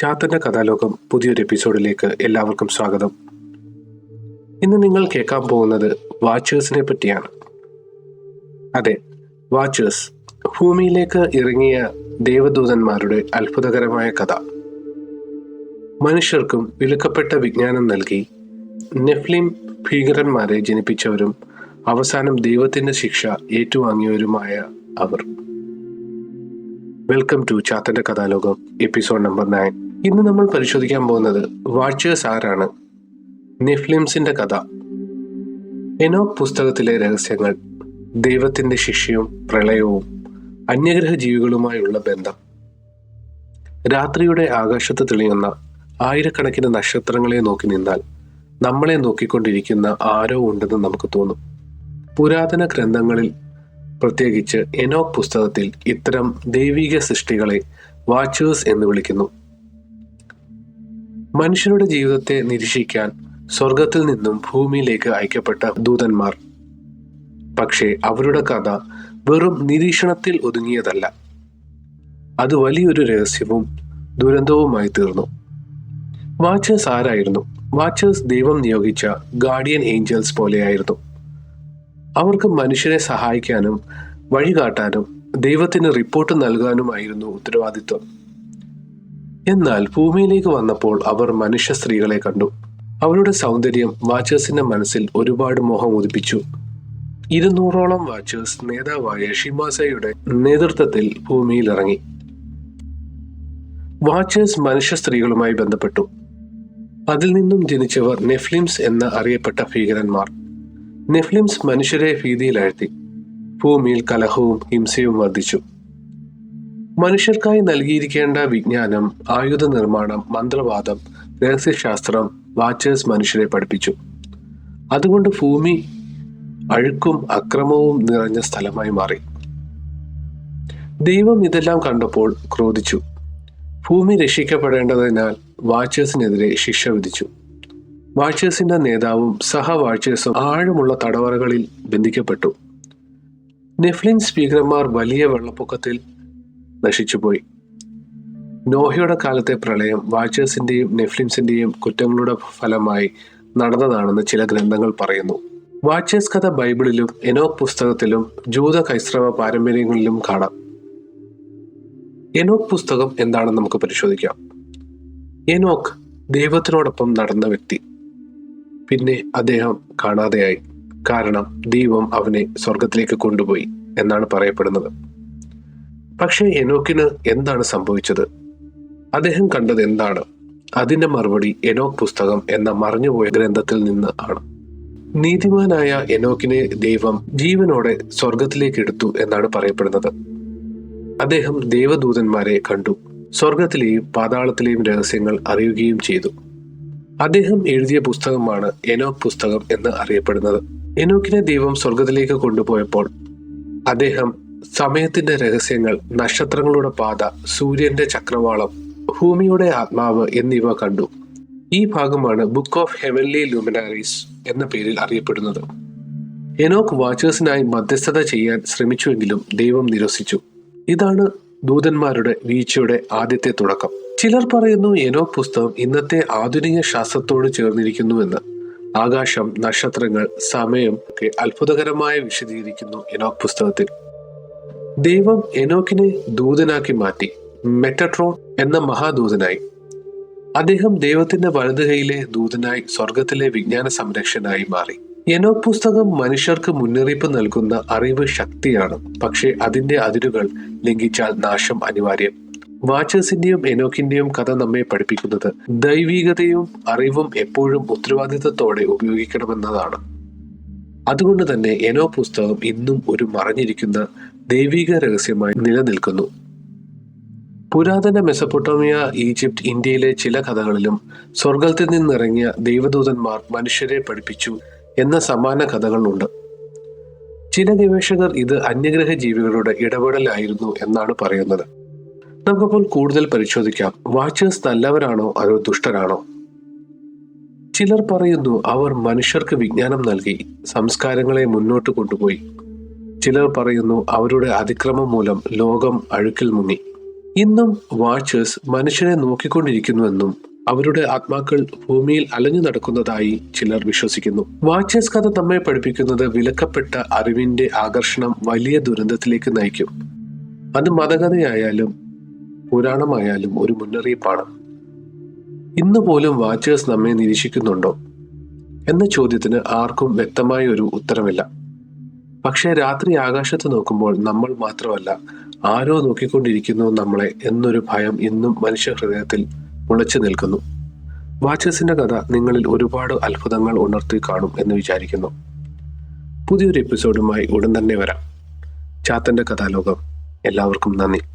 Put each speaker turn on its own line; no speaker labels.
ചാത്തന്റെ കഥാലോകം പുതിയൊരു എപ്പിസോഡിലേക്ക് എല്ലാവർക്കും സ്വാഗതം. ഇന്ന് നിങ്ങൾ കേൾക്കാൻ പോകുന്നത് വാച്ചേഴ്സിനെ പറ്റിയാണ്. അതെ വാച്ചേഴ്സ് ഭൂമിയിലേക്ക് ഇറങ്ങിയ ദേവദൂതന്മാരുടെ അത്ഭുതകരമായ കഥ. മനുഷ്യർക്കും വിലക്കപ്പെട്ട വിജ്ഞാനം നൽകി നെഫ്ലിം ഭീകരന്മാരെ ജനിപ്പിച്ചവരും അവസാനം ദൈവത്തിന്റെ ശിക്ഷ ഏറ്റുവാങ്ങിയവരുമായ അവർ. വെൽക്കം ടു ചാത്തന്റെ കഥാലോകം എപ്പിസോഡ് നമ്പർ നയൻ. ഇന്ന് നമ്മൾ പരിശോധിക്കാൻ പോകുന്നത് വാച്ചേഴ്സ് ആരാണ് നെഫ്ലിംസിന്റെ കഥ. എനോക് പുസ്തകത്തിലെ രഹസ്യങ്ങൾ ദൈവത്തിന്റെ ശിക്ഷയും പ്രളയവും അന്യഗ്രഹ ജീവികളുമായുള്ള ബന്ധം. രാത്രിയുടെ ആകാശത്ത് തെളിയുന്ന ആയിരക്കണക്കിന് നക്ഷത്രങ്ങളെ നോക്കി നിന്നാൽ നമ്മളെ നോക്കിക്കൊണ്ടിരിക്കുന്ന ആരോ ഉണ്ടെന്ന് നമുക്ക് തോന്നും. പുരാതന ഗ്രന്ഥങ്ങളിൽ പ്രത്യേകിച്ച് എനോക് പുസ്തകത്തിൽ ഇത്തരം ദൈവിക സൃഷ്ടികളെ വാച്ചേഴ്സ് എന്ന് വിളിക്കുന്നു. മനുഷ്യരുടെ ജീവിതത്തെ നിരീക്ഷിക്കാൻ സ്വർഗത്തിൽ നിന്നും ഭൂമിയിലേക്ക് അയക്കപ്പെട്ട ദൂതന്മാർ. പക്ഷേ അവരുടെ കഥ വെറും നിരീക്ഷണത്തിൽ ഒതുങ്ങിയതല്ല. അത് വലിയൊരു രഹസ്യവും ദുരന്തവുമായി തീർന്നു. വാച്ചേഴ്സ് ആരായിരുന്നു? വാച്ചേഴ്സ് ദൈവം നിയോഗിച്ച ഗാർഡിയൻ ഏഞ്ചൽസ് പോലെയായിരുന്നു. അവർക്ക് മനുഷ്യരെ സഹായിക്കാനും വഴികാട്ടാനും ദൈവത്തിന് റിപ്പോർട്ട് നൽകാനുമായിരുന്നു ഉത്തരവാദിത്വം. എന്നാൽ ഭൂമിയിലേക്ക് വന്നപ്പോൾ അവർ മനുഷ്യ സ്ത്രീകളെ കണ്ടു. അവരുടെ സൗന്ദര്യം വാച്ചേഴ്സിന്റെ മനസ്സിൽ ഒരുപാട് മോഹം ഉദിപ്പിച്ചു. ഇരുന്നൂറോളം വാച്ചേഴ്സ് നേതാവായ ഷിമാസയുടെ നേതൃത്വത്തിൽ ഭൂമിയിൽ ഇറങ്ങി വാച്ചേഴ്സ് മനുഷ്യ സ്ത്രീകളുമായി ബന്ധപ്പെട്ടു. അതിൽ നിന്നും ജനിച്ചവർ നെഫ്ലിംസ് എന്ന് അറിയപ്പെട്ട ഭീകരന്മാർ. നെഫ്ലിംസ് മനുഷ്യരെ ഭീതിയിലാഴ്ത്തി. ഭൂമിയിൽ കലഹവും ഹിംസയും വർദ്ധിച്ചു. മനുഷ്യർക്കായി നൽകിയിരിക്കേണ്ട വിജ്ഞാനം ആയുധ നിർമ്മാണം മന്ത്രവാദം രഹസ്യശാസ്ത്രം വാച്ചേഴ്സ് മനുഷ്യരെ പഠിപ്പിച്ചു. അതുകൊണ്ട് ഭൂമി അഴുക്കും അക്രമവും നിറഞ്ഞ സ്ഥലമായി മാറി. ദൈവം ഇതെല്ലാം കണ്ടപ്പോൾ ക്രോധിച്ചു. ഭൂമി രക്ഷിക്കപ്പെടേണ്ടതിനാൽ വാച്ചേഴ്സിനെതിരെ ശിക്ഷ വിധിച്ചു. വാച്ചേഴ്സിന്റെ നേതാവും സഹ വാച്ചേഴ്സും ആഴമുള്ള തടവറകളിൽ ബന്ധിക്കപ്പെട്ടു. നെഫ്ലിൻ സ്പീക്കർമാർ വലിയ വെള്ളപ്പൊക്കത്തിൽ നശിച്ചുപോയി നോഹയുടെ കാലത്തെ പ്രളയം വാച്ചേഴ്സിന്റെയും നെഫ്ലിംസിന്റെയും കുറ്റങ്ങളുടെ ഫലമായി നടന്നതാണെന്ന് ചില ഗ്രന്ഥങ്ങൾ പറയുന്നു. വാച്ചേഴ്സ് കഥ ബൈബിളിലും എനോക് പുസ്തകത്തിലും ജൂത കൈസ്രവ പാരമ്പര്യങ്ങളിലും കാണാം. എനോക് പുസ്തകം എന്താണെന്ന് നമുക്ക് പരിശോധിക്കാം. എനോക്ക് ദൈവത്തിനോടൊപ്പം നടന്ന വ്യക്തി. പിന്നെ അദ്ദേഹം കാണാതെയായി. കാരണം ദൈവം അവനെ സ്വർഗത്തിലേക്ക് കൊണ്ടുപോയി എന്നാണ് പറയപ്പെടുന്നത്. പക്ഷേ എനോക്കിന് എന്താണ് സംഭവിച്ചത്? അദ്ദേഹം കണ്ടത് എന്താണ്? അതിന്റെ മറുപടി എനോക്ക് പുസ്തകം എന്ന മറഞ്ഞുപോയ ഗ്രന്ഥത്തിൽ നിന്ന് ആണ്. നീതിമാനായ എനോക്കിനെ ദൈവം ജീവനോടെ സ്വർഗത്തിലേക്ക് എടുത്തു എന്നാണ് പറയപ്പെടുന്നത്. അദ്ദേഹം ദേവദൂതന്മാരെ കണ്ടു. സ്വർഗത്തിലെയും പാതാളത്തിലെയും രഹസ്യങ്ങൾ അറിയുകയും ചെയ്തു. അദ്ദേഹം എഴുതിയ പുസ്തകമാണ് എനോക്ക് പുസ്തകം എന്ന് അറിയപ്പെടുന്നത്. എനോക്കിനെ ദൈവം സ്വർഗത്തിലേക്ക് കൊണ്ടുപോയപ്പോൾ അദ്ദേഹം സമയത്തിന്റെ രഹസ്യങ്ങൾ നക്ഷത്രങ്ങളുടെ പാത സൂര്യന്റെ ചക്രവാളം ഭൂമിയുടെ ആത്മാവ് എന്നിവ കണ്ടു. ഈ ഭാഗമാണ് ബുക്ക് ഓഫ് ഹെവൻലി ലൂമിനാരീസ് എന്ന പേരിൽ അറിയപ്പെടുന്നത്. എനോക്ക് വാച്ചേഴ്സിനായി മധ്യസ്ഥത ചെയ്യാൻ ശ്രമിച്ചുവെങ്കിലും ദൈവം നിരസിച്ചു. ഇതാണ് ദൂതന്മാരുടെ വീഴ്ചയുടെ ആദ്യത്തെ തുടക്കം. ചിലർ പറയുന്നു എനോക്ക് പുസ്തകം ഇന്നത്തെ ആധുനിക ശാസ്ത്രത്തോട് ചേർന്നിരിക്കുന്നുവെന്ന്. ആകാശം നക്ഷത്രങ്ങൾ സമയം ഒക്കെ അത്ഭുതകരമായി വിശദീകരിക്കുന്നു എനോക്ക് പുസ്തകത്തിൽ. ദൈവം എനോക്കിനെ ദൂതനാക്കി മാറ്റി മെറ്റട്രോൺ എന്ന മഹാദൂതനായി. അദ്ദേഹം ദൈവത്തിന്റെ വലതുകൈയിലെ ദൂതനായി സ്വർഗത്തിലെ വിജ്ഞാന സംരക്ഷനായി മാറി. എനോ പുസ്തകം മനുഷ്യർക്ക് മുന്നറിയിപ്പ് നൽകുന്ന അറിവ് ശക്തിയാണ് പക്ഷേ അതിന്റെ അതിരുകൾ ലംഘിച്ചാൽ നാശം അനിവാര്യം. വാച്ചേഴ്സിന്റെയും എനോക്കിന്റെയും കഥ നമ്മെ പഠിപ്പിക്കുന്നത് ദൈവികതയും അറിവും എപ്പോഴും ഉത്തരവാദിത്തത്തോടെ ഉപയോഗിക്കണമെന്നതാണ്. അതുകൊണ്ട് തന്നെ എനോ പുസ്തകം ഇന്നും ഒരു മറഞ്ഞിരിക്കുന്ന ദൈവിക രഹസ്യമായി നിലനിൽക്കുന്നു. പുരാതന മെസപ്പൊട്ടോമിയ ഈജിപ്റ്റ് ഇന്ത്യയിലെ ചില കഥകളിലും സ്വർഗത്തിൽ നിന്നിറങ്ങിയ ദൈവദൂതന്മാർ മനുഷ്യരെ പഠിപ്പിച്ചു എന്ന സമാന കഥകളുണ്ട്. ചില ഗവേഷകർ ഇത് അന്യഗ്രഹ ജീവികളുടെ ഇടപെടലായിരുന്നു എന്നാണ് പറയുന്നത്. നമുക്കപ്പോൾ കൂടുതൽ പരിശോധിക്കാം. വാച്ചേഴ്സ് നല്ലവരാണോ? അതോ ദുഷ്ടരാണോ? ചിലർ പറയുന്നു അവർ മനുഷ്യർക്ക് വിജ്ഞാനം നൽകി സംസ്കാരങ്ങളെ മുന്നോട്ട് കൊണ്ടുപോയി. ചിലർ പറയുന്നു അവരുടെ അതിക്രമം മൂലം ലോകം അഴുക്കിൽ മുങ്ങി. ഇന്നും വാച്ചേഴ്സ് മനുഷ്യനെ നോക്കിക്കൊണ്ടിരിക്കുന്നുവെന്നും അവരുടെ ആത്മാക്കൾ ഭൂമിയിൽ അലഞ്ഞു നടക്കുന്നതായി ചിലർ വിശ്വസിക്കുന്നു. വാച്ചേഴ്സ് കഥ നമ്മെ പഠിപ്പിക്കുന്നത് വിലക്കപ്പെട്ട അറിവിന്റെ ആകർഷണം വലിയ ദുരന്തത്തിലേക്ക് നയിക്കും. അത് മതകഥയായാലും പുരാണമായാലും ഒരു മുന്നറിയിപ്പാണ്. ഇന്ന് പോലും വാച്ചേഴ്സ് നമ്മെ നിരീക്ഷിക്കുന്നുണ്ടോ? എന്ന ചോദ്യത്തിന് ആർക്കും വ്യക്തമായ ഒരു ഉത്തരമില്ല. പക്ഷേ രാത്രി ആകാശത്ത് നോക്കുമ്പോൾ നമ്മൾ മാത്രമല്ല ആരോ നോക്കിക്കൊണ്ടിരിക്കുന്നു നമ്മളെ എന്നൊരു ഭയം ഇന്നും മനുഷ്യ ഹൃദയത്തിൽ മുളച്ചു നിൽക്കുന്നു. വാച്ചേഴ്സിന്റെ കഥ നിങ്ങളിൽ ഒരുപാട് അത്ഭുതങ്ങൾ ഉണർത്തി കാണും എന്ന് വിചാരിക്കുന്നു. പുതിയൊരു എപ്പിസോഡുമായി ഉടൻ തന്നെ വരാം. ചാത്തന്റെ കഥാലോകം. എല്ലാവർക്കും നന്ദി.